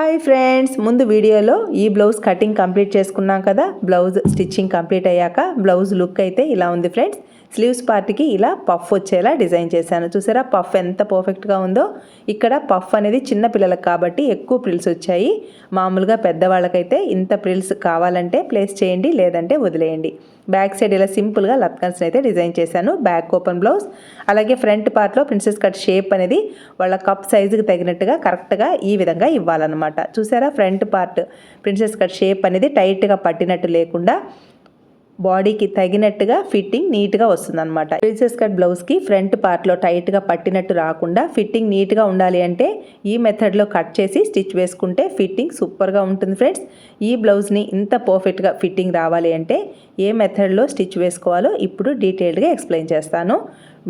Hi friends ముందు వీడియోలో ఈ బ్లౌజ్ కటింగ్ కంప్లీట్ చేసుకున్నాం కదా బ్లౌజ్ స్టిచ్చింగ్ కంప్లీట్ అయ్యాక బ్లౌజ్ లుక్ అయితే ఇలా ఉంది ఫ్రెండ్స్ స్లీవ్స్ పార్ట్కి ఇలా పఫ్ వచ్చేలా డిజైన్ చేశాను. చూసారా? పఫ్ ఎంత పర్ఫెక్ట్గా ఉందో. ఇక్కడ పఫ్ అనేది చిన్న పిల్లలకు కాబట్టి ఎక్కువ ప్రిల్స్ వచ్చాయి. మామూలుగా పెద్దవాళ్ళకైతే ఇంత ప్రిల్స్ కావాలంటే ప్లేస్ చేయండి లేదంటే వదిలేయండి. బ్యాక్ సైడ్ ఇలా సింపుల్గా లత్కన్స్ని అయితే డిజైన్ చేశాను. Back open blouse. అలాగే ఫ్రంట్ పార్ట్లో ప్రిన్సెస్ కట్ షేప్ అనేది వాళ్ళ కప్ సైజుకి తగినట్టుగా కరెక్ట్గా ఈ విధంగా ఇవ్వాలన్నమాట. చూసారా? Front part princess cut shape అనేది టైట్గా పట్టినట్టు లేకుండా బాడీకి తగినట్టుగా ఫిట్టింగ్ నీట్గా వస్తుంది అనమాట ప్రిన్సెస్ కట్ బ్లౌజ్కి ఫ్రంట్ పార్ట్లో టైట్గా పట్టినట్టు రాకుండా ఫిట్టింగ్ నీట్గా ఉండాలి అంటే ఈ మెథడ్లో కట్ చేసి స్టిచ్ వేసుకుంటే ఫిట్టింగ్ సూపర్గా ఉంటుంది ఫ్రెండ్స్. ఈ బ్లౌజ్ని ఇంత పర్ఫెక్ట్గా ఫిట్టింగ్ రావాలి అంటే ఏ మెథడ్లో స్టిచ్ వేసుకోవాలో ఇప్పుడు డీటెయిల్డ్గా ఎక్స్ప్లెయిన్ చేస్తాను.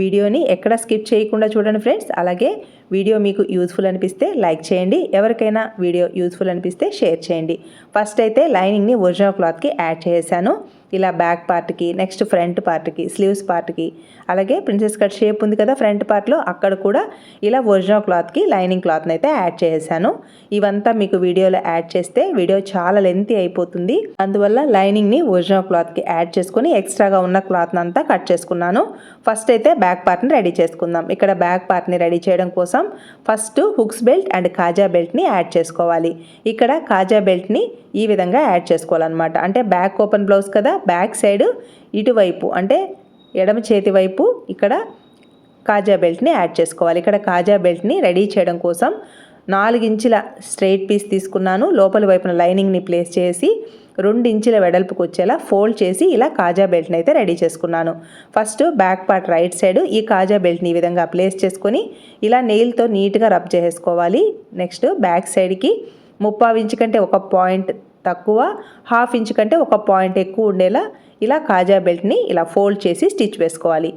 వీడియోని ఎక్కడ స్కిప్ చేయకుండా చూడండి ఫ్రెండ్స్. అలాగే వీడియో మీకు యూజ్ఫుల్ అనిపిస్తే లైక్ చేయండి. ఎవరికైనా వీడియో యూజ్ఫుల్ అనిపిస్తే షేర్ చేయండి. ఫస్ట్ అయితే లైనింగ్ని ఒరిజినల్ క్లాత్కి యాడ్ చేశాను ఇలా బ్యాక్ పార్ట్కి నెక్స్ట్ ఫ్రంట్ పార్ట్కి స్లీవ్స్ పార్ట్కి. అలాగే ప్రిన్సెస్ కట్ షేప్ ఉంది కదా ఫ్రంట్ పార్ట్లో అక్కడ కూడా ఇలా ఒరిజినల్ క్లాత్కి లైనింగ్ క్లాత్ని అయితే యాడ్ చేశాను ఇవంతా మీకు వీడియోలో యాడ్ చేస్తే వీడియో చాలా లెంతీ అయిపోతుంది. అందువల్ల లైనింగ్ని ఒరిజినల్ క్లాత్కి యాడ్ చేసుకొని ఎక్స్ట్రాగా ఉన్న క్లాత్ని అంతా కట్ చేసుకున్నాను. ఫస్ట్ అయితే బ్యాక్ పార్ట్ని రెడీ చేసుకుందాం. ఇక్కడ బ్యాక్ పార్ట్ని రెడీ చేయడం కోసం ఫస్ట్ హుక్స్ బెల్ట్ అండ్ కాజా బెల్ట్ని యాడ్ చేసుకోవాలి. ఇక్కడ కాజా బెల్ట్ని ఈ విధంగా యాడ్ చేసుకోవాలన్నమాట. అంటే బ్యాక్ ఓపెన్ బ్లౌజ్ కదా బ్యాక్ సైడ్ ఇటువైపు అంటే ఎడమ చేతి వైపు ఇక్కడ కాజా బెల్ట్ని యాడ్ చేసుకోవాలి. ఇక్కడ కాజా బెల్ట్ని రెడీ చేయడం కోసం నాలుగించుల స్ట్రైట్ పీస్ తీసుకున్నాను. లోపల వైపున లైనింగ్ని ప్లేస్ చేసి రెండు ఇంచుల వెడల్పుకు వచ్చేలా ఫోల్డ్ చేసి ఇలా కాజా బెల్ట్ని అయితే రెడీ చేసుకున్నాను. First back part right side ఈ కాజా బెల్ట్ని ఈ విధంగా ప్లేస్ చేసుకొని ఇలా నెయిల్తో నీట్గా రబ్ చేసుకోవాలి నెక్స్ట్ బ్యాక్ సైడ్కి ముప్పావు ఇంచు కంటే ఒక పాయింట్ తక్కువ హాఫ్ ఇంచ్ కంటే ఒక పాయింట్ ఎక్కువ ఉండేలా ఇలా కాజా బెల్ట్ని ఇలా ఫోల్డ్ చేసి స్టిచ్ వేసుకోవాలి.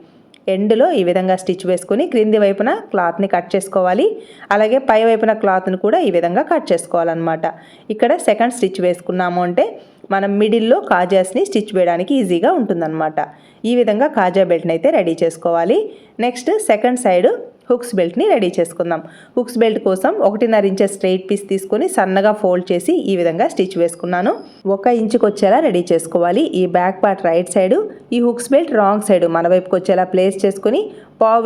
ఎండ్లో ఈ విధంగా స్టిచ్ వేసుకొని క్రింది వైపున క్లాత్ని కట్ చేసుకోవాలి. అలాగే పై వైపున క్లాత్ని కూడా ఈ విధంగా కట్ చేసుకోవాలన్నమాట. ఇక్కడ సెకండ్ స్టిచ్ వేసుకున్నాము అంటే మనం మిడిల్లో కాజాస్ని స్టిచ్ వేయడానికి ఈజీగా ఉంటుందన్నమాట. ఈ విధంగా కాజా బెల్ట్ని అయితే రెడీ చేసుకోవాలి. నెక్స్ట్ సెకండ్ సైడ్ హుక్స్ బెల్ట్ని రెడీ చేసుకుందాం. హుక్స్ బెల్ట్ కోసం ఒకటిన్నర ఇంచెస్ స్ట్రైట్ పీస్ తీసుకొని సన్నగా ఫోల్డ్ చేసి ఈ విధంగా స్టిచ్ వేసుకున్నాను. ఒక ఇంచుకు వచ్చేలా రెడీ చేసుకోవాలి. ఈ బ్యాక్ పార్ట్ రైట్ సైడ్ ఈ హుక్స్ బెల్ట్ రాంగ్ సైడ్ మన వైపుకి వచ్చేలా ప్లేస్ చేసుకొని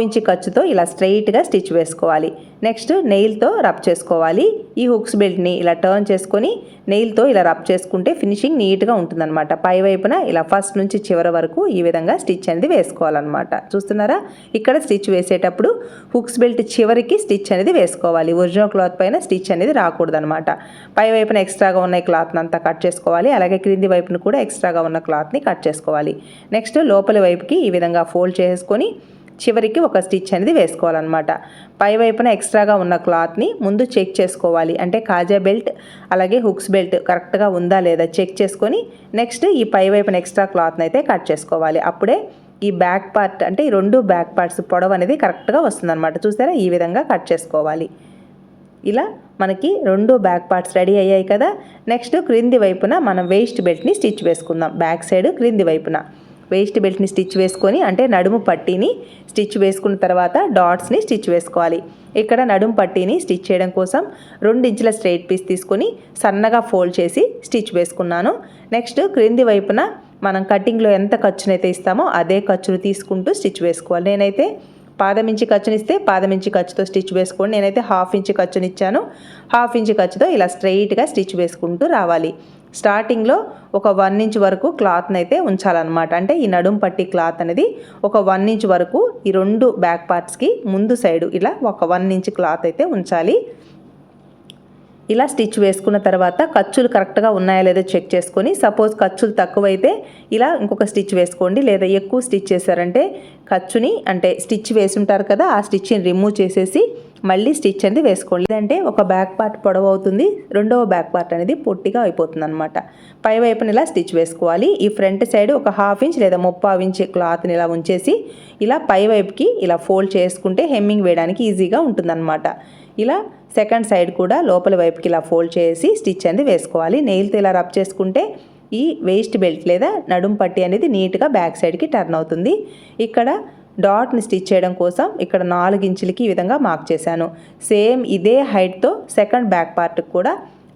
ఇంచి ఖర్చుతో ఇలా స్ట్రైట్గా స్టిచ్ వేసుకోవాలి. నెక్స్ట్ నెయిల్తో రబ్ చేసుకోవాలి. ఈ హుక్స్ బెల్ట్ని ఇలా టర్న్ చేసుకొని నెయిల్తో ఇలా రబ్ చేసుకుంటే ఫినిషింగ్ నీట్గా ఉంటుందన్నమాట. పై వైపున ఇలా ఫస్ట్ నుంచి చివరి వరకు ఈ విధంగా స్టిచ్ అనేది వేసుకోవాలన్నమాట. చూస్తున్నారా? ఇక్కడ స్టిచ్ వేసేటప్పుడు హుక్స్ బెల్ట్ చివరికి స్టిచ్ అనేది వేసుకోవాలి. ఒరిజినల్ క్లాత్ పైన స్టిచ్ అనేది రాకూడదనమాట పై వైపున ఎక్స్ట్రాగా ఉన్న క్లాత్ని అంతా కట్ చేసుకోవాలి. అలాగే క్రింది వైపున కూడా ఎక్స్ట్రాగా ఉన్న క్లాత్ని కట్ చేసుకోవాలి. నెక్స్ట్ లోపలి వైపుకి ఈ విధంగా ఫోల్డ్ చేసుకొని చివరికి ఒక స్టిచ్ అనేది వేసుకోవాలన్నమాట. పై వైపున ఎక్స్ట్రాగా ఉన్న క్లాత్ని ముందు చెక్ చేసుకోవాలి. అంటే కాజా బెల్ట్ అలాగే హుక్స్ బెల్ట్ కరెక్ట్గా ఉందా లేదా చెక్ చేసుకొని నెక్స్ట్ ఈ పై వైపున ఎక్స్ట్రా క్లాత్ని అయితే కట్ చేసుకోవాలి. అప్పుడే ఈ బ్యాక్ పార్ట్ అంటే ఈ రెండు బ్యాక్ పార్ట్స్ పొడవు అనేది కరెక్ట్గా వస్తుందన్నమాట. చూసారా? ఈ విధంగా కట్ చేసుకోవాలి. ఇలా మనకి రెండు బ్యాక్ పార్ట్స్ రెడీ అయ్యాయి కదా. నెక్స్ట్ క్రింది వైపున మనం వేస్ట్ బెల్ట్ని స్టిచ్ వేసుకుందాం. బ్యాక్ సైడ్ క్రింది వైపున. వేస్ట్ బెల్ట్ని స్టిచ్ వేసుకొని అంటే నడుము పట్టీని స్టిచ్ వేసుకున్న తర్వాత డాట్స్ని స్టిచ్ వేసుకోవాలి. ఇక్కడ నడుము పట్టీని స్టిచ్ చేయడం కోసం రెండు ఇంచుల స్ట్రైట్ పీస్ తీసుకొని సన్నగా ఫోల్డ్ చేసి స్టిచ్ వేసుకున్నాను. నెక్స్ట్ క్రింది వైపున మనం కటింగ్లో ఎంత ఖర్చునైతే ఇస్తామో అదే ఖర్చును తీసుకుంటూ స్టిచ్ వేసుకోవాలి. నేనైతే పాదం ఇంచి ఖర్చునిస్తే పాదం ఇంచి ఖర్చుతో స్టిచ్ వేసుకోండి. నేనైతే హాఫ్ ఇంచ్ ఖర్చునిచ్చాను. హాఫ్ ఇంచ్ ఖర్చుతో ఇలా స్ట్రైట్గా స్టిచ్ వేసుకుంటూ రావాలి. స్టార్టింగ్లో ఒక వన్ ఇంచ్ వరకు క్లాత్ని అయితే ఉంచాలన్నమాట. అంటే ఈ నడుం పట్టి క్లాత్ అనేది ఒక వన్ ఇంచ్ వరకు ఈ రెండు బ్యాక్ పార్ట్స్కి ముందు సైడు ఇలా ఒక వన్ ఇంచ్ క్లాత్ అయితే ఉంచాలి. ఇలా స్టిచ్ వేసుకున్న తర్వాత ఖర్చులు కరెక్ట్గా ఉన్నాయా లేదో చెక్ చేసుకొని సపోజ్ ఖర్చులు తక్కువైతే ఇలా ఇంకొక స్టిచ్ వేసుకోండి లేదా ఎక్కువ స్టిచ్ చేశారంటే ఖర్చుని అంటే స్టిచ్ వేసుంటారు కదా ఆ స్టిచ్ని రిమూవ్ చేసేసి మళ్ళీ స్టిచ్ అనేది వేసుకోండి. లేదంటే ఒక బ్యాక్ పార్ట్ పొడవు అవుతుంది రెండవ బ్యాక్ పార్ట్ అనేది పొట్టిగా అయిపోతుంది అనమాట పై వైపున ఇలా స్టిచ్ వేసుకోవాలి. ఈ ఫ్రంట్ సైడ్ ఒక హాఫ్ ఇంచ్ లేదా ముప్పావు ఇంచ్ క్లాత్ని ఇలా ఉంచేసి ఇలా పై వైపుకి ఇలా ఫోల్డ్ చేసుకుంటే హెమ్మింగ్ వేయడానికి ఈజీగా ఉంటుందన్నమాట. ఇలా సెకండ్ సైడ్ కూడా లోపల వైపుకి ఇలా ఫోల్డ్ చేసి స్టిచ్ అనేది వేసుకోవాలి. నెయిల్తో ఇలా రబ్ చేసుకుంటే ఈ వేస్ట్ బెల్ట్ లేదా నడుం పట్టి అనేది నీట్గా బ్యాక్ సైడ్కి టర్న్ అవుతుంది. ఇక్కడ డాట్ని స్టిచ్ చేయడం కోసం ఇక్కడ నాలుగు ఇంచులకి ఈ విధంగా మార్క్ చేశాను. సేమ్ ఇదే హైట్తో సెకండ్ బ్యాక్ పార్ట్కి కూడా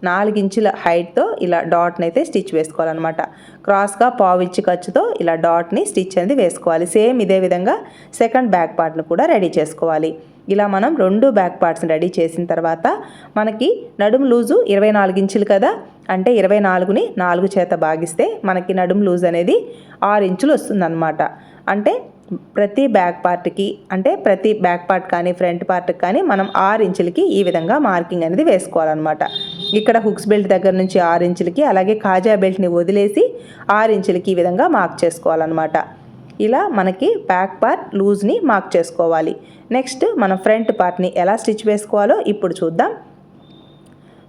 నాలుగించుల హైట్తో ఇలా డాట్ని అయితే స్టిచ్ వేసుకోవాలన్నమాట. క్రాస్గా పావించి ఖర్చుతో ఇలా డాట్ని స్టిచ్ అనేది వేసుకోవాలి. సేమ్ ఇదే విధంగా సెకండ్ బ్యాక్ పార్ట్ని కూడా రెడీ చేసుకోవాలి. ఇలా మనం రెండు బ్యాక్ పార్ట్స్ని రెడీ చేసిన తర్వాత మనకి నడుము లూజు ఇరవై నాలుగు ఇంచులు కదా అంటే ఇరవై నాలుగుని నాలుగు చేత భాగిస్తే మనకి నడుము లూజ్ అనేది ఆరు ఇంచులు వస్తుందన్నమాట. అంటే ప్రతి బ్యాక్ పార్ట్కి అంటే ప్రతి బ్యాక్ పార్ట్ కానీ ఫ్రంట్ పార్ట్కి కానీ మనం ఆరు ఇంచులకి ఈ విధంగా మార్కింగ్ అనేది వేసుకోవాలన్నమాట. ఇక్కడ హుక్స్ బెల్ట్ దగ్గర నుంచి ఆరు ఇంచులకి అలాగే కాజా బెల్ట్ని వదిలేసి ఆరు ఇంచులకి ఈ విధంగా మార్క్ చేసుకోవాలన్నమాట. ఇలా మనకి బ్యాక్ పార్ట్ లూజ్ని మార్క్ చేసుకోవాలి. నెక్స్ట్ మనం ఫ్రంట్ పార్ట్ని ఎలా స్టిచ్ వేసుకోవాలో ఇప్పుడు చూద్దాం.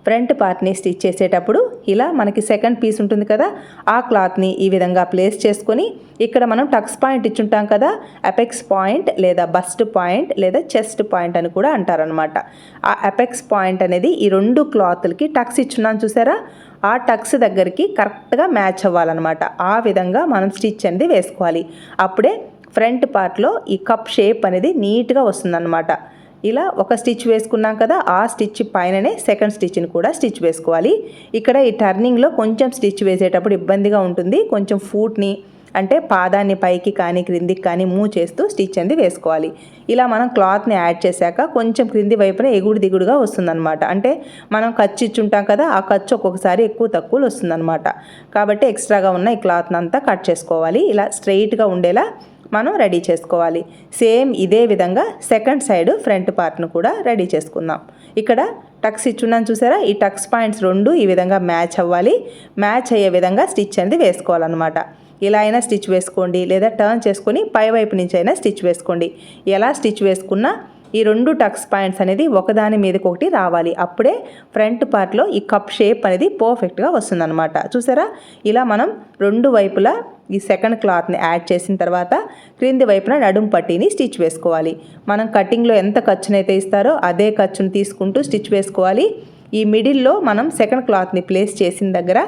ఫ్రంట్ పార్ట్ని స్టిచ్ చేసేటప్పుడు ఇలా మనకి సెకండ్ పీస్ ఉంటుంది కదా ఆ క్లాత్ని ఈ విధంగా ప్లేస్ చేసుకొని ఇక్కడ మనం టక్స్ పాయింట్ ఇచ్చుంటాం కదా అపెక్స్ పాయింట్ లేదా బస్ట్ పాయింట్ లేదా చెస్ట్ పాయింట్ అని కూడా అంటారనమాట ఆ అపెక్స్ పాయింట్ అనేది ఈ రెండు క్లాత్లకి టక్స్ ఇచ్చున్నాను చూసారా? ఆ టక్స్ దగ్గరికి కరెక్ట్గా మ్యాచ్ అవ్వాలన్నమాట. ఆ విధంగా మనం స్టిచ్ అనేది వేసుకోవాలి. అప్పుడే ఫ్రంట్ పార్ట్లో ఈ కప్ షేప్ అనేది నీట్గా వస్తుందన్నమాట. ఇలా ఒక స్టిచ్ వేసుకున్నాం కదా ఆ స్టిచ్ పైననే సెకండ్ స్టిచ్ని కూడా స్టిచ్ వేసుకోవాలి. ఇక్కడ ఈ టర్నింగ్లో కొంచెం స్టిచ్ వేసేటప్పుడు ఇబ్బందిగా ఉంటుంది. కొంచెం ఫూట్ని అంటే పాదాన్ని పైకి కానీ క్రిందికి కానీ మూవ్ చేస్తూ స్టిచ్ అనేది వేసుకోవాలి. ఇలా మనం క్లాత్ని యాడ్ చేశాక కొంచెం క్రింది వైపున ఎగుడు దిగుడుగా వస్తుందన్నమాట. అంటే మనం ఖర్చు ఇచ్చుంటాం కదా ఆ ఖర్చు ఒక్కొక్కసారి ఎక్కువ తక్కువలు వస్తుందన్నమాట. కాబట్టి ఎక్స్ట్రాగా ఉన్న ఈ క్లాత్ని అంతా కట్ చేసుకోవాలి. ఇలా స్ట్రైట్గా ఉండేలా మనం రెడీ చేసుకోవాలి. సేమ్ ఇదే విధంగా సెకండ్ సైడ్ ఫ్రంట్ పార్ట్ను కూడా రెడీ చేసుకుందాం. ఇక్కడ టక్స్ ఇచ్చున్నాను చూసారా? ఈ టక్స్ పాయింట్స్ రెండు ఈ విధంగా మ్యాచ్ అవ్వాలి. మ్యాచ్ అయ్యే విధంగా స్టిచ్ అనేది వేసుకోవాలన్నమాట. ఇలా అయినా స్టిచ్ వేసుకోండి లేదా టర్న్ చేసుకొని పై వైపు నుంచి అయినా స్టిచ్ వేసుకోండి. ఎలా స్టిచ్ వేసుకున్నా ఈ రెండు టక్స్ పాయింట్స్ అనేది ఒకదాని మీదకి ఒకటి రావాలి. అప్పుడే ఫ్రంట్ పార్ట్లో ఈ కప్ షేప్ అనేది పర్ఫెక్ట్గా వస్తుందన్నమాట. చూసారా? ఇలా మనం రెండు వైపులా ఈ సెకండ్ క్లాత్ని యాడ్ చేసిన తర్వాత క్రింది వైపున నడుం పట్టీని స్టిచ్ వేసుకోవాలి. మనం కటింగ్లో ఎంత ఖర్చునైతే ఇస్తారో అదే ఖర్చును తీసుకుంటూ స్టిచ్ వేసుకోవాలి. ఈ మిడిల్లో మనం సెకండ్ క్లాత్ని ప్లేస్ చేసిన దగ్గర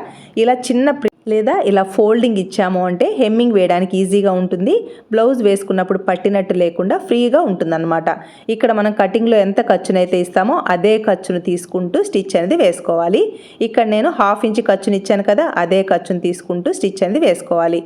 ఇలా చిన్న లేదా ఇలా ఫోల్డింగ్ ఇచ్చాము అంటే హెమ్మింగ్ వేయడానికి ఈజీగా ఉంటుంది. బ్లౌజ్ వేసుకున్నప్పుడు పట్టినట్టు లేకుండా ఫ్రీగా ఉంటుందన్నమాట. ఇక్కడ మనం కటింగ్లో ఎంత ఖర్చునైతే ఇస్తామో అదే ఖర్చును తీసుకుంటూ స్టిచ్ అనేది వేసుకోవాలి. ఇక్కడ నేను హాఫ్ ఇంచ్ ఖర్చుని ఇచ్చాను కదా అదే ఖర్చును తీసుకుంటూ స్టిచ్ అనేది వేసుకోవాలి.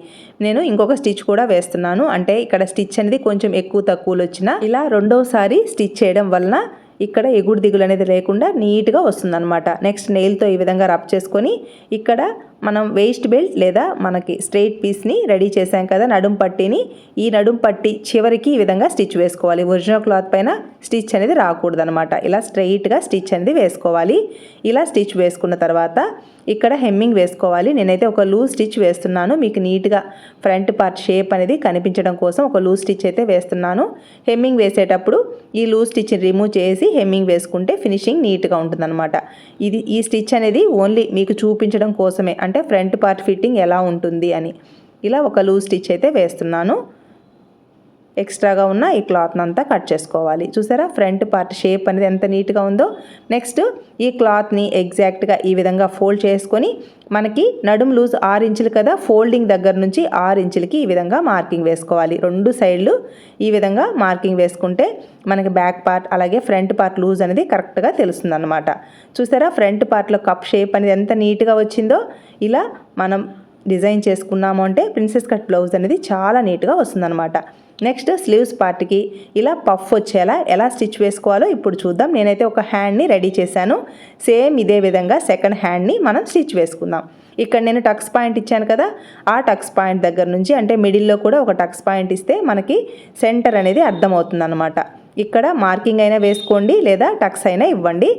నేను ఇంకొక స్టిచ్ కూడా వేస్తున్నాను. అంటే ఇక్కడ స్టిచ్ అనేది కొంచెం ఎక్కువ తక్కువలు వచ్చినా ఇలా రెండోసారి స్టిచ్ చేయడం వలన ఇక్కడ ఎగుడు దిగులు అనేది లేకుండా నీట్గా వస్తుందన్నమాట. నెక్స్ట్ నెయిల్తో ఈ విధంగా రబ్ చేసుకొని ఇక్కడ మనం వేస్ట్ బెల్ట్ లేదా మనకి స్ట్రైట్ పీస్ని రెడీ చేసాం కదా నడుం పట్టీని. ఈ నడుం పట్టి చివరికి ఈ విధంగా స్టిచ్ వేసుకోవాలి. ఒరిజినల్ క్లాత్ పైన స్టిచ్ అనేది రాకూడదు అనమాట ఇలా స్ట్రైట్గా స్టిచ్ అనేది వేసుకోవాలి. ఇలా స్టిచ్ వేసుకున్న తర్వాత ఇక్కడ హెమ్మింగ్ వేసుకోవాలి. నేనైతే ఒక లూజ్ స్టిచ్ వేస్తున్నాను. మీకు నీట్గా ఫ్రంట్ పార్ట్ షేప్ అనేది కనిపించడం కోసం ఒక లూజ్ స్టిచ్ అయితే వేస్తున్నాను. హెమ్మింగ్ వేసేటప్పుడు ఈ లూజ్ స్టిచ్ని రిమూవ్ చేసి హెమ్మింగ్ వేసుకుంటే ఫినిషింగ్ నీట్గా ఉంటుందన్నమాట. ఇది ఈ స్టిచ్ అనేది ఓన్లీ మీకు చూపించడం కోసమే. అంటే ఫ్రంట్ పార్ట్ ఫిట్టింగ్ ఎలా ఉంటుంది అని. ఇలా ఒక లూజ్ స్టిచ్ అయితే వేస్తున్నాను. ఎక్స్ట్రాగా ఉన్న ఈ క్లాత్ని అంతా కట్ చేసుకోవాలి. చూసారా? ఫ్రంట్ పార్ట్ షేప్ అనేది ఎంత నీట్గా ఉందో. నెక్స్ట్ ఈ క్లాత్ని ఎగ్జాక్ట్గా ఈ విధంగా ఫోల్డ్ చేసుకొని మనకి నడుము లూజ్ ఆరు ఇంచులు కదా? ఫోల్డింగ్ దగ్గర నుంచి ఆరు ఇంచులకి ఈ విధంగా మార్కింగ్ వేసుకోవాలి. రెండు సైడ్లు ఈ విధంగా మార్కింగ్ వేసుకుంటే మనకి బ్యాక్ పార్ట్ అలాగే ఫ్రంట్ పార్ట్ లూజ్ అనేది కరెక్ట్గా తెలుస్తుంది అనమాట చూసారా? ఫ్రంట్ పార్ట్లో కప్ షేప్ అనేది ఎంత నీట్గా వచ్చిందో. ఇలా మనం డిజైన్ చేసుకున్నాము అంటే ప్రిన్సెస్ కట్ బ్లౌజ్ అనేది చాలా నీట్గా వస్తుందన్నమాట. నెక్స్ట్ స్లీవ్స్ పార్ట్కి ఇలా పఫ్ వచ్చేలా ఎలా స్టిచ్ వేసుకోవాలో ఇప్పుడు చూద్దాం. నేనైతే ఒక హ్యాండ్ని రెడీ చేశాను. సేమ్ ఇదే విధంగా సెకండ్ హ్యాండ్ని మనం స్టిచ్ వేసుకుందాం. ఇక్కడ నేను టక్స్ పాయింట్ ఇచ్చాను కదా ఆ టక్స్ పాయింట్ దగ్గర నుంచి అంటే మిడిల్లో కూడా ఒక టక్స్ పాయింట్ ఇస్తే మనకి సెంటర్ అనేది అర్థమవుతుంది అనమాట ఇక్కడ మార్కింగ్ అయినా వేసుకోండి లేదా టక్స్ అయినా ఇవ్వండి.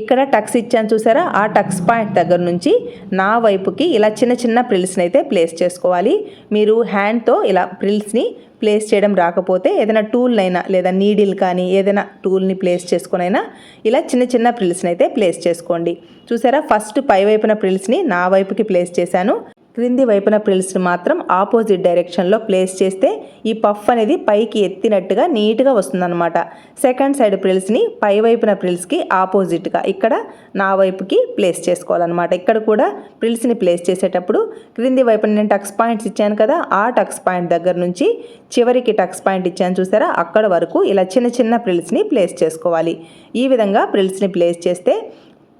ఇక్కడ టక్స్ ఇచ్చాను చూసారా? ఆ టక్స్ పాయింట్ దగ్గర నుంచి నా వైపుకి ఇలా చిన్న చిన్న ప్రిల్స్ని అయితే ప్లేస్ చేసుకోవాలి. మీరు హ్యాండ్తో ఇలా ప్రిల్స్ని ప్లేస్ చేయడం రాకపోతే ఏదైనా టూల్నైనా లేదా నీడిల్ కానీ ఏదైనా టూల్ని ప్లేస్ చేసుకునైనా ఇలా చిన్న చిన్న ప్రిల్స్ని అయితే ప్లేస్ చేసుకోండి. చూసారా? ఫస్ట్ పై వైపున ప్రిల్స్ని నా వైపుకి ప్లేస్ చేశాను. క్రింది వైపున ప్రిల్స్ని మాత్రం ఆపోజిట్ డైరెక్షన్లో ప్లేస్ చేస్తే ఈ పఫ్ అనేది పైకి ఎత్తినట్టుగా నీట్గా వస్తుందన్నమాట. సెకండ్ సైడ్ ప్రిల్స్ని పై వైపున ప్రిల్స్కి ఆపోజిట్గా ఇక్కడ నా వైపుకి ప్లేస్ చేసుకోవాలన్నమాట. ఇక్కడ కూడా ప్రిల్స్ని ప్లేస్ చేసేటప్పుడు క్రింది వైపున నేను టక్స్ పాయింట్స్ ఇచ్చాను కదా ఆ టక్స్ పాయింట్ దగ్గర నుంచి చివరికి టక్స్ పాయింట్ ఇచ్చాను చూసారా? అక్కడ వరకు ఇలా చిన్న చిన్న ప్రిల్స్ని ప్లేస్ చేసుకోవాలి. ఈ విధంగా ప్రిల్స్ని ప్లేస్ చేస్తే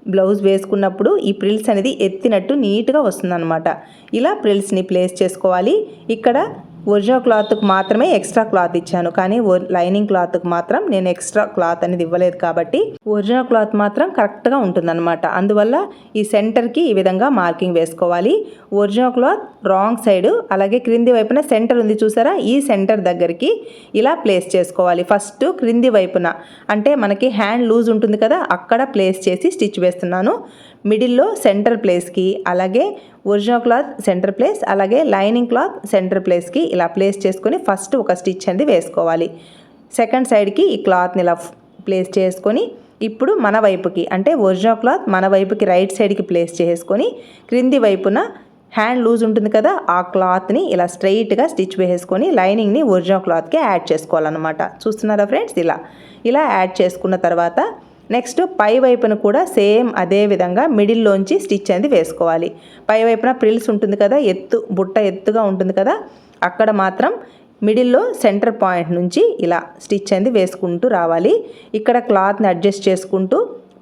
బ్లౌజ్ వేసుకున్నప్పుడు ఈ ప్రిల్స్ అనేది ఎత్తినట్టు నీట్గా వస్తుందన్నమాట. ఇలా ప్రిల్స్ని ప్లేస్ చేసుకోవాలి. ఇక్కడ ఒరిజినల్ క్లాత్కి మాత్రమే ఎక్స్ట్రా క్లాత్ ఇచ్చాను. కానీ లైనింగ్ క్లాత్కి మాత్రం నేను ఎక్స్ట్రా క్లాత్ అనేది ఇవ్వలేదు కాబట్టి ఒరిజినల్ క్లాత్ మాత్రం కరెక్ట్గా ఉంటుందన్నమాట. అందువల్ల ఈ సెంటర్కి ఈ విధంగా మార్కింగ్ వేసుకోవాలి. ఒరిజినల్ క్లాత్ రాంగ్ సైడ్ అలాగే క్రింది వైపున సెంటర్ ఉంది చూసారా? ఈ సెంటర్ దగ్గరికి ఇలా ప్లేస్ చేసుకోవాలి. ఫస్ట్ క్రింది వైపున అంటే మనకి హ్యాండ్ లూజ్ ఉంటుంది కదా అక్కడ ప్లేస్ చేసి స్టిచ్ వేస్తున్నాను. మిడిల్లో సెంటర్ ప్లేస్కి అలాగే ఒరిజినల్ క్లాత్ సెంటర్ ప్లేస్ అలాగే లైనింగ్ క్లాత్ సెంటర్ ప్లేస్కి ఇలా ప్లేస్ చేసుకొని ఫస్ట్ ఒక స్టిచ్ అనేది వేసుకోవాలి. సెకండ్ సైడ్కి ఈ క్లాత్ని ఇలా ప్లేస్ చేసుకొని ఇప్పుడు మన వైపుకి అంటే ఒరిజినల్ క్లాత్ మన వైపుకి రైట్ సైడ్కి ప్లేస్ చేసుకొని క్రింది వైపున హ్యాండ్ లూజ్ ఉంటుంది కదా ఆ క్లాత్ని ఇలా స్ట్రైట్గా స్టిచ్ వేసుకొని లైనింగ్ని ఒరిజినల్ క్లాత్కి యాడ్ చేసుకోవాలన్నమాట. చూస్తున్నారా ఫ్రెండ్స్? ఇలా. ఇలా యాడ్ చేసుకున్న తర్వాత నెక్స్ట్ పై వైపున కూడా సేమ్ అదే విధంగా మిడిల్లోంచి స్టిచ్ అనేది వేసుకోవాలి. పై వైపున ప్రిల్స్ ఉంటుంది కదా ఎత్తు బుట్ట ఎత్తుగా ఉంటుంది కదా అక్కడ మాత్రం మిడిల్లో సెంటర్ పాయింట్ నుంచి ఇలా స్టిచ్ అనేది వేసుకుంటూ రావాలి. ఇక్కడ క్లాత్ని అడ్జస్ట్ చేసుకుంటూ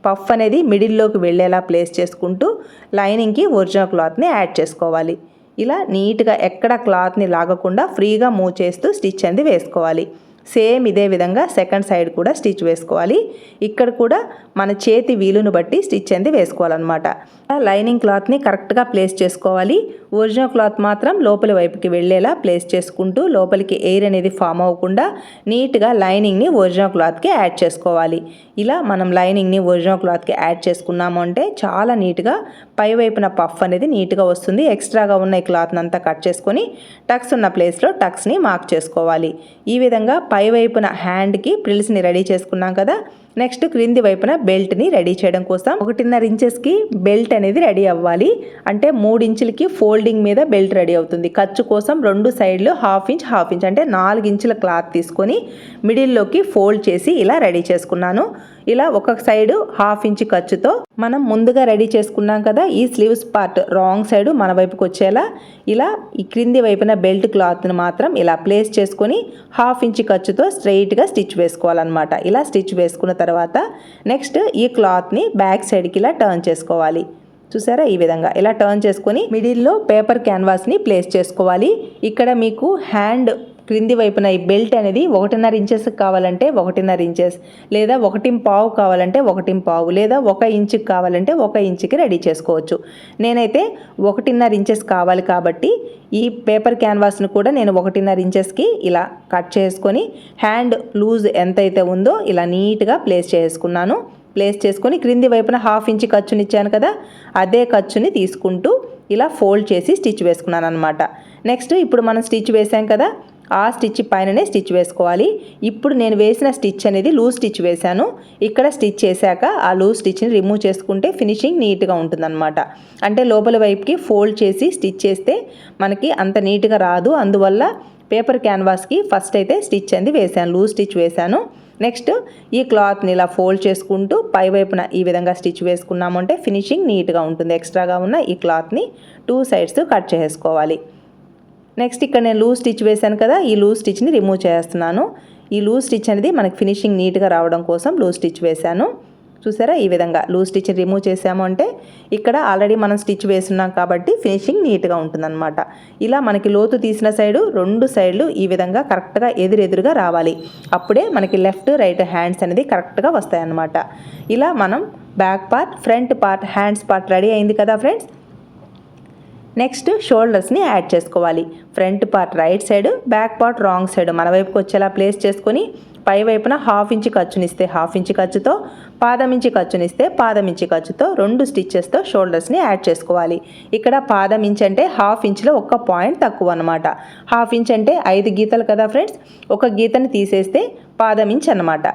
పఫ్ అనేది మిడిల్లోకి వెళ్ళేలా ప్లేస్ చేసుకుంటూ లైనింగ్కి ఒరిజినల్ క్లాత్ని యాడ్ చేసుకోవాలి. ఇలా నీట్గా ఎక్కడ క్లాత్ని లాగకుండా ఫ్రీగా మూవ్ చేస్తూ స్టిచ్ అనేది వేసుకోవాలి. సేమ్ ఇదే విధంగా సెకండ్ సైడ్ కూడా స్టిచ్ వేసుకోవాలి. ఇక్కడ కూడా మన చేతి వీలును బట్టి స్టిచ్ అనేది వేసుకోవాలన్నమాట. లైనింగ్ క్లాత్ని కరెక్ట్గా ప్లేస్ చేసుకోవాలి. ఒరిజినల్ క్లాత్ మాత్రం లోపలి వైపుకి వెళ్ళేలా ప్లేస్ చేసుకుంటూ లోపలికి ఎయిర్ అనేది ఫామ్ అవ్వకుండా నీట్గా లైనింగ్ని ఒరిజినల్ క్లాత్కి యాడ్ చేసుకోవాలి. ఇలా మనం లైనింగ్ని ఒరిజినల్ క్లాత్కి యాడ్ చేసుకున్నాము అంటే చాలా నీట్గా పై వైపున పఫ్ అనేది నీట్గా వస్తుంది. ఎక్స్ట్రాగా ఉన్న ఈ క్లాత్ని అంతా కట్ చేసుకొని టక్స్ ఉన్న ప్లేస్లో టక్స్ని మార్క్ చేసుకోవాలి. ఈ విధంగా పై వైపున హ్యాండ్కి ప్రిల్స్ని రెడీ చేసుకున్నాం కదా? నెక్స్ట్ క్రింది వైపున బెల్ట్ని రెడీ చేయడం కోసం ఒకటిన్నర ఇంచెస్కి బెల్ట్ అనేది రెడీ అవ్వాలి. అంటే మూడు ఇంచులకి ఫోల్డింగ్ మీద బెల్ట్ రెడీ అవుతుంది. ఖర్చు కోసం రెండు సైడ్లు హాఫ్ ఇంచ్ హాఫ్ ఇంచ్ అంటే నాలుగు ఇంచుల క్లాత్ తీసుకొని మిడిల్లోకి ఫోల్డ్ చేసి ఇలా రెడీ చేసుకున్నాను. ఇలా ఒక సైడ్ హాఫ్ ఇంచ్ ఖర్చుతో మనం ముందుగా రెడీ చేసుకున్నాం కదా ఈ స్లీవ్స్ పార్ట్ రాంగ్ సైడ్ మన వైపుకి వచ్చేలా ఇలా ఈ క్రింది వైపున బెల్ట్ క్లాత్ని మాత్రం ఇలా ప్లేస్ చేసుకొని హాఫ్ ఇంచ్ ఖర్చుతో స్ట్రైట్గా స్టిచ్ వేసుకోవాలన్నమాట. ఇలా స్టిచ్ వేసుకున్న తర్వాత నెక్స్ట్ ఈ క్లాత్ని బ్యాక్ సైడ్కి ఇలా టర్న్ చేసుకోవాలి. చూసారా? ఈ విధంగా ఇలా టర్న్ చేసుకొని మిడిల్లో పేపర్ క్యాన్వాస్ని ప్లేస్ చేసుకోవాలి. ఇక్కడ మీకు హ్యాండ్ క్రింది వైపున ఈ బెల్ట్ అనేది ఒకటిన్నర ఇంచెస్ కావాలంటే ఒకటిన్నర ఇంచెస్ లేదా ఒకటి పావు కావాలంటే ఒకటి పావు లేదా ఒక ఇంచుకి కావాలంటే ఒక ఇంచుకి రెడీ చేసుకోవచ్చు. నేనైతే ఒకటిన్నర ఇంచెస్ కావాలి కాబట్టి ఈ పేపర్ క్యాన్వాస్ను కూడా నేను ఒకటిన్నర ఇంచెస్కి ఇలా కట్ చేసుకొని హ్యాండ్ లూజ్ ఎంతైతే ఉందో ఇలా నీట్గా ప్లేస్ చేసుకున్నాను. ప్లేస్ చేసుకొని క్రింది వైపున హాఫ్ ఇంచ్ ఖర్చుని ఇచ్చాను కదా అదే ఖర్చుని తీసుకుంటూ ఇలా ఫోల్డ్ చేసి స్టిచ్ వేసుకున్నాను అనమాట నెక్స్ట్ ఇప్పుడు మనం స్టిచ్ వేసాం కదా ఆ స్టిచ్ పైననే స్టిచ్ వేసుకోవాలి. ఇప్పుడు నేను వేసిన స్టిచ్ అనేది లూజ్ స్టిచ్ వేశాను. ఇక్కడ స్టిచ్ చేశాక ఆ లూజ్ స్టిచ్ని రిమూవ్ చేసుకుంటే ఫినిషింగ్ నీట్గా ఉంటుందన్నమాట. అంటే లోపల వైపుకి ఫోల్డ్ చేసి స్టిచ్ చేస్తే మనకి అంత నీట్గా రాదు. అందువల్ల పేపర్ క్యాన్వాస్కి ఫస్ట్ అయితే స్టిచ్ అనేది వేశాను. లూజ్ స్టిచ్ వేశాను. నెక్స్ట్ ఈ క్లాత్ని ఇలా ఫోల్డ్ చేసుకుంటూ పై వైపున ఈ విధంగా స్టిచ్ వేసుకున్నామంటే ఫినిషింగ్ నీట్గా ఉంటుంది. ఎక్స్ట్రాగా ఉన్న ఈ క్లాత్ని టూ సైడ్స్ కట్ చేసుకోవాలి. నెక్స్ట్ ఇక్కడ నేను లూజ్ స్టిచ్ వేశాను కదా ఈ లూజ్ స్టిచ్ని రిమూవ్ చేస్తున్నాను. ఈ లూజ్ స్టిచ్ అనేది మనకి ఫినిషింగ్ నీట్గా రావడం కోసం లూజ్ స్టిచ్ వేశాను. చూసారా? ఈ విధంగా లూజ్ స్టిచ్ని రిమూవ్ చేసాము అంటే ఇక్కడ ఆల్రెడీ మనం స్టిచ్ వేస్తున్నాం కాబట్టి ఫినిషింగ్ నీట్గా ఉంటుందన్నమాట. ఇలా మనకి లోతు తీసిన సైడు రెండు సైడ్లు ఈ విధంగా కరెక్ట్గా ఎదురెదురుగా రావాలి. అప్పుడే మనకి లెఫ్ట్ రైట్ హ్యాండ్స్ అనేది కరెక్ట్గా వస్తాయన్నమాట. ఇలా మనం back part front part hands part ready అయింది కదా ఫ్రెండ్స్? నెక్స్ట్ షోల్డర్స్ని యాడ్ చేసుకోవాలి. Front part right side back part wrong side. మన వైపుకి వచ్చేలా ప్లేస్ చేసుకొని పై వైపున హాఫ్ ఇంచ్ ఖర్చునిస్తే హాఫ్ ఇంచ్ ఖర్చుతో పాదం ఇంచి ఖర్చునిస్తే పాదం ఇంచి ఖర్చుతో రెండు స్టిచ్చెస్తో షోల్డర్స్ని యాడ్ చేసుకోవాలి. ఇక్కడ పాదం ఇంచ్ అంటే హాఫ్ ఇంచ్లో ఒక్క పాయింట్ తక్కువ అనమాట హాఫ్ ఇంచ్ అంటే ఐదు గీతలు కదా ఫ్రెండ్స్? ఒక గీతని తీసేస్తే పాదం ఇంచ్ అనమాట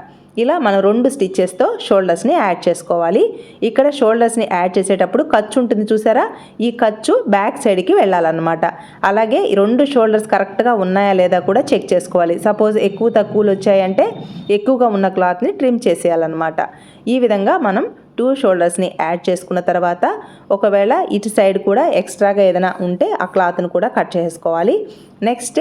ఇలా మనం రెండు స్టిచ్చెస్తో షోల్డర్స్ని యాడ్ చేసుకోవాలి. ఇక్కడ షోల్డర్స్ని యాడ్ చేసేటప్పుడు ఖర్చు ఉంటుంది చూసారా? ఈ ఖర్చు బ్యాక్ సైడ్కి వెళ్ళాలన్నమాట. అలాగే ఈ రెండు షోల్డర్స్ కరెక్ట్గా ఉన్నాయా లేదా కూడా చెక్ చేసుకోవాలి. సపోజ్ ఎక్కువ తక్కువలు వచ్చాయంటే ఎక్కువగా ఉన్న క్లాత్ని ట్రిమ్ చేసేయాలన్నమాట. ఈ విధంగా మనం టూ షోల్డర్స్ని యాడ్ చేసుకున్న తర్వాత ఒకవేళ ఇటు సైడ్ కూడా ఎక్స్ట్రాగా ఏదైనా ఉంటే ఆ క్లాత్ని కూడా కట్ చేసుకోవాలి. నెక్స్ట్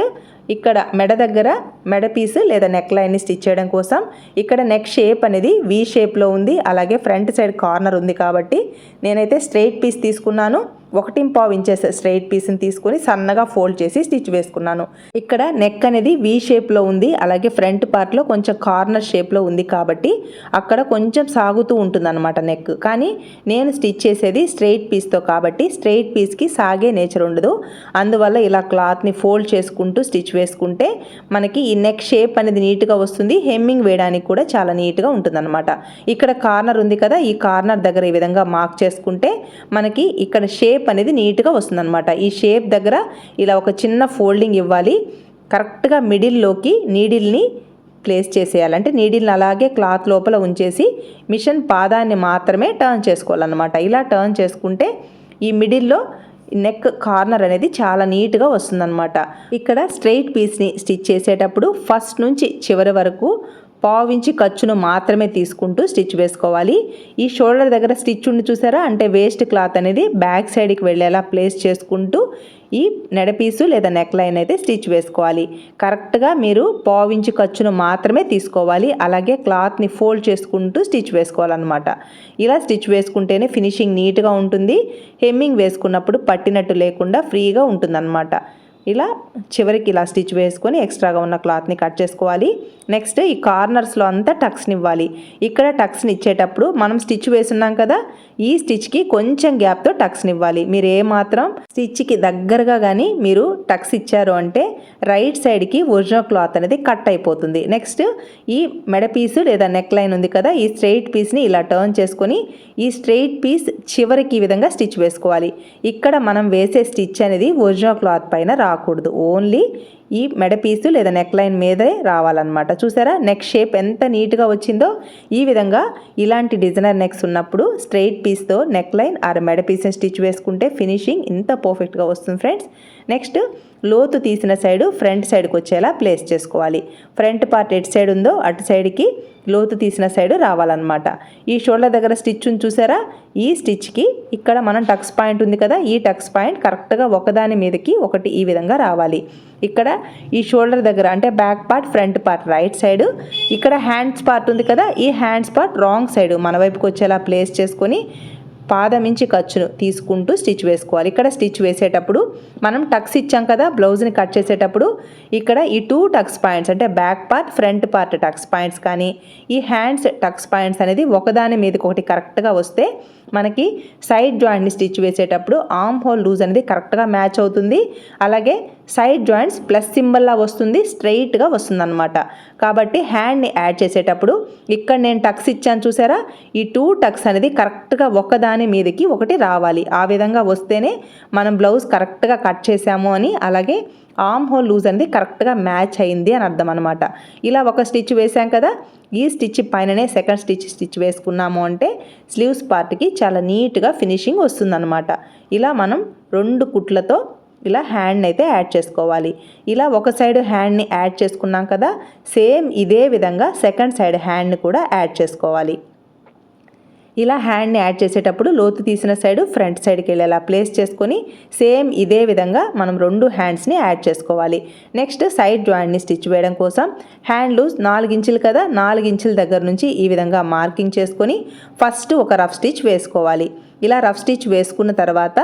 ఇక్కడ మెడ దగ్గర మెడ పీస్ లేదా నెక్ లైన్ని స్టిచ్ చేయడం కోసం ఇక్కడ నెక్ షేప్ అనేది వి షేప్లో ఉంది. అలాగే ఫ్రంట్ సైడ్ కార్నర్ ఉంది కాబట్టి నేనైతే స్ట్రైట్ పీస్ తీసుకున్నాను. ఒకటి పావు ఇంచెస్ స్ట్రైట్ పీస్ని తీసుకొని సన్నగా ఫోల్డ్ చేసి స్టిచ్ వేసుకున్నాను. ఇక్కడ నెక్ అనేది వి షేప్లో ఉంది అలాగే ఫ్రంట్ పార్ట్లో కొంచెం కార్నర్ షేప్లో ఉంది కాబట్టి అక్కడ కొంచెం సాగుతూ ఉంటుందన్నమాట నెక్. కానీ నేను స్టిచ్ చేసేది స్ట్రైట్ పీస్తో కాబట్టి స్ట్రైట్ పీస్కి సాగే నేచర్ ఉండదు. అందువల్ల ఇలా క్లాత్ని ఫోల్డ్ చేసుకుంటూ స్టిచ్ వేసుకుంటే మనకి ఈ నెక్ షేప్ అనేది నీట్గా వస్తుంది హెమ్మింగ్ వేయడానికి కూడా చాలా నీట్గా ఉంటుందన్నమాట. ఇక్కడ కార్నర్ ఉంది కదా ఈ కార్నర్ దగ్గర ఈ విధంగా మార్క్ చేసుకుంటే మనకి ఇక్కడ షేప్ షేప్ అనేది నీట్గా వస్తుందన్నమాట. ఈ షేప్ దగ్గర ఇలా ఒక చిన్న ఫోల్డింగ్ ఇవ్వాలి. కరెక్ట్గా మిడిల్లోకి నీడిల్ని ప్లేస్ చేసేయాలి. అంటే నీడిల్ని అలాగే క్లాత్ లోపల ఉంచేసి మిషన్ పాదాన్ని మాత్రమే టర్న్ చేసుకోవాలన్నమాట. ఇలా టర్న్ చేసుకుంటే ఈ మిడిల్లో నెక్ కార్నర్ అనేది చాలా నీట్గా వస్తుందన్నమాట. ఇక్కడ స్ట్రెయిట్ పీస్ని స్టిచ్ చేసేటప్పుడు ఫస్ట్ నుంచి చివరి వరకు పావించి ఖర్చును మాత్రమే తీసుకుంటూ స్టిచ్ వేసుకోవాలి. ఈ షోల్డర్ దగ్గర స్టిచ్ ఉండి చూసారా? అంటే వేస్ట్ క్లాత్ అనేది బ్యాక్ సైడ్కి వెళ్ళేలా ప్లేస్ చేసుకుంటూ ఈ నెడపీసు లేదా నెక్ లైన్ అయితే స్టిచ్ వేసుకోవాలి. కరెక్ట్గా మీరు పావించి ఖర్చును మాత్రమే తీసుకోవాలి. అలాగే క్లాత్ని ఫోల్డ్ చేసుకుంటూ స్టిచ్ వేసుకోవాలన్నమాట. ఇలా స్టిచ్ వేసుకుంటేనే ఫినిషింగ్ నీట్గా ఉంటుంది. హెమ్మింగ్ వేసుకున్నప్పుడు పట్టినట్టు లేకుండా ఫ్రీగా ఉంటుందన్నమాట. ఇలా చివరికి ఇలా స్టిచ్ వేసుకొని ఎక్స్ట్రాగా ఉన్న క్లాత్ని కట్ చేసుకోవాలి. నెక్స్ట్ ఈ కార్నర్స్లో అంతా టక్స్ని ఇవ్వాలి. ఇక్కడ టక్స్ని ఇచ్చేటప్పుడు మనం స్టిచ్ వేసున్నాం కదా ఈ స్టిచ్కి కొంచెం గ్యాప్తో టక్స్ని ఇవ్వాలి. మీరు ఏమాత్రం స్టిచ్కి దగ్గరగా కానీ మీరు టక్స్ ఇచ్చారు అంటే రైట్ సైడ్కి ఒరిజినల్ క్లాత్ అనేది కట్ అయిపోతుంది. నెక్స్ట్ ఈ మెడ పీసు లేదా నెక్ లైన్ ఉంది కదా ఈ స్ట్రెయిట్ పీస్ని ఇలా టర్న్ చేసుకొని ఈ స్ట్రెయిట్ పీస్ చివరికి ఈ విధంగా స్టిచ్ వేసుకోవాలి. ఇక్కడ మనం వేసే స్టిచ్ అనేది ఒరిజినల్ క్లాత్ పైన రాకూడదు. ఓన్లీ ఈ మెడ పీసు లేదా నెక్ లైన్ మీదే రావాలన్నమాట. చూసారా? నెక్ షేప్ ఎంత నీట్గా వచ్చిందో ఈ విధంగా ఇలాంటి డిజైనర్ నెక్స్ ఉన్నప్పుడు స్ట్రైట్ పీస్తో నెక్ లైన్ ఆర్ మెడ పీస్ని స్టిచ్ వేసుకుంటే ఫినిషింగ్ ఇంత పర్ఫెక్ట్గా వస్తుంది ఫ్రెండ్స్ నెక్స్ట్ లోతు తీసిన సైడు ఫ్రంట్ సైడ్కి వచ్చేలా ప్లేస్ చేసుకోవాలి. ఫ్రంట్ పార్ట్ ఎటు సైడ్ ఉందో అటు సైడ్కి లోతు తీసిన సైడు రావాలన్నమాట. ఈ షోల్డర్ దగ్గర స్టిచ్ను చూసారా? ఈ స్టిచ్కి ఇక్కడ మనం టక్స్ పాయింట్ ఉంది కదా ఈ టక్స్ పాయింట్ కరెక్ట్గా ఒకదాని మీదకి ఒకటి ఈ విధంగా రావాలి. ఇక్కడ ఈ షోల్డర్ దగ్గర అంటే back part front part right side. ఇక్కడ హ్యాండ్స్ పార్ట్ ఉంది కదా ఈ హ్యాండ్స్ పార్ట్ రాంగ్ సైడ్ మన వైపుకి వచ్చేలా ప్లేస్ చేసుకొని పాదమించి ఖర్చును తీసుకుంటూ స్టిచ్ వేసుకోవాలి. ఇక్కడ స్టిచ్ వేసేటప్పుడు మనం టక్స్ ఇచ్చాం కదా బ్లౌజ్ని కట్ చేసేటప్పుడు ఇక్కడ ఈ టూ టక్స్ పాయింట్స్ అంటే back part front part tucks points కానీ ఈ హ్యాండ్స్ టక్స్ పాయింట్స్ అనేది ఒకదాని మీదకి ఒకటి కరెక్ట్గా వస్తే మనకి సైడ్ జాయింట్ని స్టిచ్ వేసేటప్పుడు ఆమ్ హోల్ లూజ్ అనేది కరెక్ట్గా మ్యాచ్ అవుతుంది. అలాగే సైడ్ జాయింట్స్ ప్లస్ సింబల్లా వస్తుంది స్ట్రైట్గా వస్తుందన్నమాట. కాబట్టి హ్యాండ్ని యాడ్ చేసేటప్పుడు ఇక్కడ నేను టక్స్ ఇచ్చాను చూసారా? ఈ టూ టక్స్ అనేది కరెక్ట్గా ఒకదాని మీదకి ఒకటి రావాలి. ఆ విధంగా వస్తేనే మనం బ్లౌజ్ కరెక్ట్గా కట్ చేసాము అని అలాగే ఆమ్ హోల్ లూజ్ అనేది కరెక్ట్గా మ్యాచ్ అయింది అని అర్థం అనమాట ఇలా ఒక స్టిచ్ వేసాం కదా ఈ స్టిచ్ పైననే సెకండ్ స్టిచ్ స్టిచ్ వేసుకున్నాము అంటే స్లీవ్స్ పార్ట్కి చాలా నీట్గా ఫినిషింగ్ వస్తుందన్నమాట. ఇలా మనం రెండు కుట్లతో ఇలా హ్యాండ్ని అయితే యాడ్ చేసుకోవాలి. ఇలా ఒక సైడ్ హ్యాండ్ని యాడ్ చేసుకున్నాం కదా సేమ్ ఇదే విధంగా సెకండ్ సైడ్ హ్యాండ్ని కూడా యాడ్ చేసుకోవాలి. ఇలా హ్యాండ్ని యాడ్ చేసేటప్పుడు లోతు తీసిన సైడ్ ఫ్రంట్ సైడ్కి వెళ్ళేలా ప్లేస్ చేసుకొని సేమ్ ఇదే విధంగా మనం రెండు హ్యాండ్స్ని యాడ్ చేసుకోవాలి. నెక్స్ట్ సైడ్ జాయింట్ని స్టిచ్ వేయడం కోసం హ్యాండ్ లూజ్ ఇంచులు కదా నాలుగు ఇంచుల దగ్గర నుంచి ఈ విధంగా మార్కింగ్ చేసుకొని ఫస్ట్ ఒక రఫ్ స్టిచ్ వేసుకోవాలి. ఇలా రఫ్ స్టిచ్ వేసుకున్న తర్వాత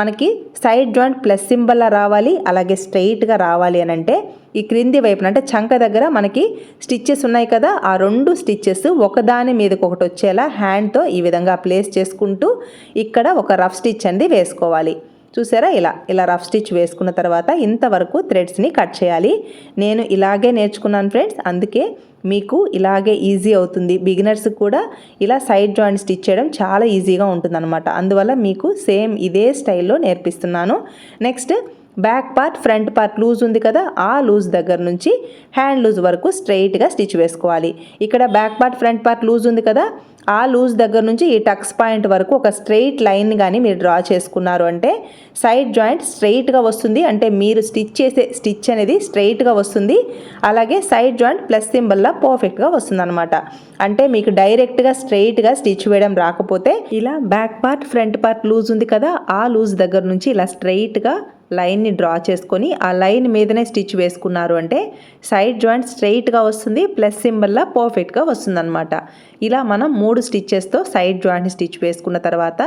మనకి సైడ్ జాయింట్ ప్లస్ సింబల్లా రావాలి అలాగే స్ట్రైట్గా రావాలి అని అంటే ఈ క్రింది వైపున అంటే చంక దగ్గర మనకి స్టిచ్చెస్ ఉన్నాయి కదా ఆ రెండు స్టిచ్చెస్ ఒకదాని మీదకి ఒకటి వచ్చేలా హ్యాండ్తో ఈ విధంగా ప్లేస్ చేసుకుంటూ ఇక్కడ ఒక రఫ్ స్టిచ్ అనేది వేసుకోవాలి. చూసారా ఇలా ఇలా రఫ్ స్టిచ్ వేసుకున్న తర్వాత ఇంతవరకు థ్రెడ్స్ని కట్ చేయాలి. నేను ఇలాగే నేర్చుకున్నాను ఫ్రెండ్స్ అందుకే మీకు ఇలాగే ఈజీ అవుతుంది. బిగినర్స్ కూడా ఇలా సైడ్ జాయింట్ స్టిచ్ చేయడం చాలా ఈజీగా ఉంటుందన్నమాట. అందువల్ల మీకు సేమ్ ఇదే స్టైల్లో నేర్పిస్తున్నాను. Next back part front part loose ఉంది కదా ఆ లూజ్ దగ్గర నుంచి హ్యాండ్ లూజ్ వరకు స్ట్రైట్గా స్టిచ్ వేసుకోవాలి. ఇక్కడ back part front part loose ఉంది కదా ఆ లూజ్ దగ్గర నుంచి ఈ టక్స్ పాయింట్ వరకు ఒక స్ట్రెయిట్ లైన్ కానీ మీరు డ్రా చేసుకున్నారు అంటే సైడ్ జాయింట్ స్ట్రెయిట్గా వస్తుంది. అంటే మీరు స్టిచ్ చేసే స్టిచ్ అనేది స్ట్రెయిట్గా వస్తుంది. అలాగే సైడ్ జాయింట్ ప్లస్ సింబల్లా పర్ఫెక్ట్గా వస్తుంది అనమాట అంటే మీకు డైరెక్ట్గా స్ట్రెయిట్గా స్టిచ్ వేయడం రాకపోతే ఇలా back part front part loose ఉంది కదా ఆ లూజ్ దగ్గర నుంచి ఇలా స్ట్రెయిట్గా లైన్ని డ్రా చేసుకొని ఆ లైన్ మీదనే స్టిచ్ వేసుకున్నారు అంటే సైడ్ జాయింట్ స్ట్రైట్గా వస్తుంది ప్లస్ సింబల్లా పర్ఫెక్ట్గా వస్తుందన్నమాట. ఇలా మనం మూడు స్టిచ్చెస్తో సైడ్ జాయింట్ స్టిచ్ వేసుకున్న తర్వాత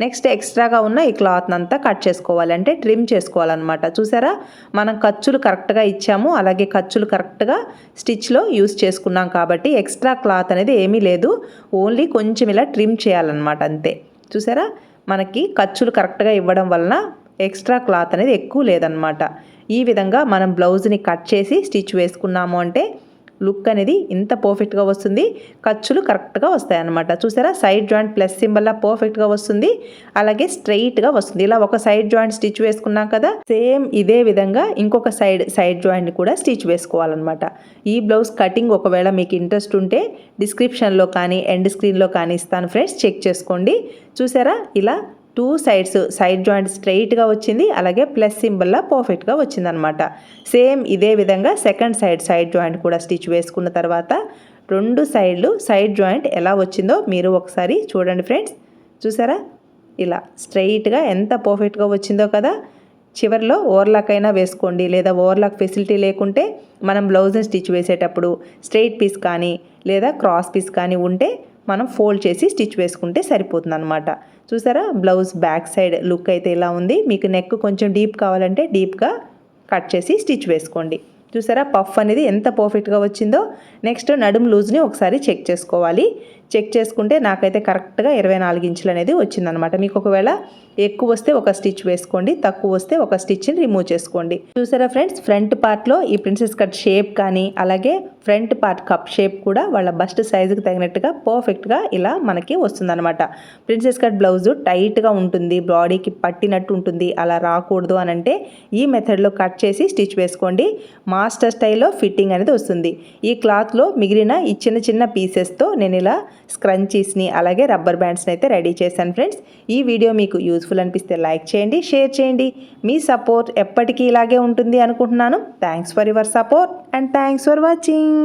నెక్స్ట్ ఎక్స్ట్రాగా ఉన్న ఈ క్లాత్ని అంతా కట్ చేసుకోవాలి అంటే ట్రిమ్ చేసుకోవాలన్నమాట. చూసారా? మనం ఖర్చులు కరెక్ట్గా ఇచ్చాము అలాగే ఖర్చులు కరెక్ట్గా స్టిచ్లో యూస్ చేసుకున్నాం కాబట్టి ఎక్స్ట్రా క్లాత్ అనేది ఏమీ లేదు ఓన్లీ కొంచెం ఇలా ట్రిమ్ చేయాలన్నమాట అంతే. చూసారా? మనకి ఖర్చులు కరెక్ట్గా ఇవ్వడం వలన ఎక్స్ట్రా క్లాత్ అనేది ఎక్కువ లేదనమాట ఈ విధంగా మనం బ్లౌజ్ని కట్ చేసి స్టిచ్ వేసుకున్నాము అంటే లుక్ అనేది ఇంత పర్ఫెక్ట్గా వస్తుంది. ఖర్చులు కరెక్ట్గా వస్తాయన్నమాట. చూసారా? సైడ్ జాయింట్ ప్లస్ సింబల్లా పర్ఫెక్ట్గా వస్తుంది. అలాగే స్ట్రైట్గా వస్తుంది. ఇలా ఒక సైడ్ జాయింట్ స్టిచ్ వేసుకున్నాం కదా? సేమ్ ఇదే విధంగా ఇంకొక సైడ్ సైడ్ జాయింట్ కూడా స్టిచ్ వేసుకోవాలన్నమాట. ఈ బ్లౌజ్ కటింగ్ ఒకవేళ మీకు ఇంట్రెస్ట్ ఉంటే డిస్క్రిప్షన్లో కానీ ఎండ్ స్క్రీన్లో కానీ ఇస్తాను ఫ్రెండ్స్. చెక్ చేసుకోండి. చూసారా? ఇలా టూ సైడ్స్ సైడ్ జాయింట్ స్ట్రైట్గా వచ్చింది అలాగే ప్లస్ సింబల్లా పర్ఫెక్ట్గా వచ్చిందనమాట. సేమ్ ఇదే విధంగా సెకండ్ సైడ్ సైడ్ జాయింట్ కూడా స్టిచ్ వేసుకున్న తర్వాత రెండు సైడ్లు సైడ్ జాయింట్ ఎలా వచ్చిందో మీరు ఒకసారి చూడండి ఫ్రెండ్స్. చూసారా? ఇలా స్ట్రైట్గా ఎంత పర్ఫెక్ట్గా వచ్చిందో కదా. చివరిలో ఓవర్లాక్ అయినా వేసుకోండి లేదా ఓవర్లాక్ ఫెసిలిటీ లేకుంటే మనం బ్లౌజ్ని స్టిచ్ వేసేటప్పుడు స్ట్రైట్ పీస్ కానీ లేదా క్రాస్ పీస్ కానీ ఉంటే మనం ఫోల్డ్ చేసి స్టిచ్ వేసుకుంటే సరిపోతుంది అనమాట చూసారా? బ్లౌజ్ బ్యాక్ సైడ్ లుక్ అయితే ఇలా ఉంది. మీకు నెక్ కొంచెం డీప్ కావాలంటే డీప్గా కట్ చేసి స్టిచ్ వేసుకోండి. చూసారా? పఫ్ అనేది ఎంత పర్ఫెక్ట్గా వచ్చిందో. నెక్స్ట్ నడుము లూజ్ని ఒకసారి చెక్ చేసుకోవాలి. చెక్ చేసుకుంటే నాకైతే కరెక్ట్గా ఇరవై నాలుగు ఇంచులు అనేది వచ్చిందనమాట మీకు ఒకవేళ ఎక్కువ వస్తే ఒక స్టిచ్ వేసుకోండి తక్కువ వస్తే ఒక స్టిచ్ని రిమూవ్ చేసుకోండి. చూసారా ఫ్రెండ్స్? ఫ్రంట్ పార్ట్లో ఈ ప్రిన్సెస్ కట్ షేప్ కానీ అలాగే ఫ్రంట్ పార్ట్ కప్ షేప్ కూడా వాళ్ళ బస్ట్ సైజుకి తగినట్టుగా పర్ఫెక్ట్గా ఇలా మనకి వస్తుందన్నమాట. ప్రిన్సెస్ కట్ బ్లౌజ్ టైట్గా ఉంటుంది బాడీకి పట్టినట్టు ఉంటుంది. అలా రాకూడదు అని అంటే ఈ మెథడ్లో కట్ చేసి స్టిచ్ వేసుకోండి. మాస్టర్ స్టైల్లో ఫిట్టింగ్ అనేది వస్తుంది. ఈ క్లాత్లో మిగిలిన ఈ చిన్న చిన్న పీసెస్తో నేను ఇలా స్క్రంచీస్ని అలాగే రబ్బర్ బ్యాండ్స్ని అయితే రెడీ చేశాను ఫ్రెండ్స్. ఈ వీడియో మీకు యూస్ఫుల్ అనిపిస్తే లైక్ చేయండి షేర్ చేయండి. మీ సపోర్ట్ ఎప్పటికీ ఇలాగే ఉంటుంది అనుకుంటున్నాను. Thanks for your support and thanks for watching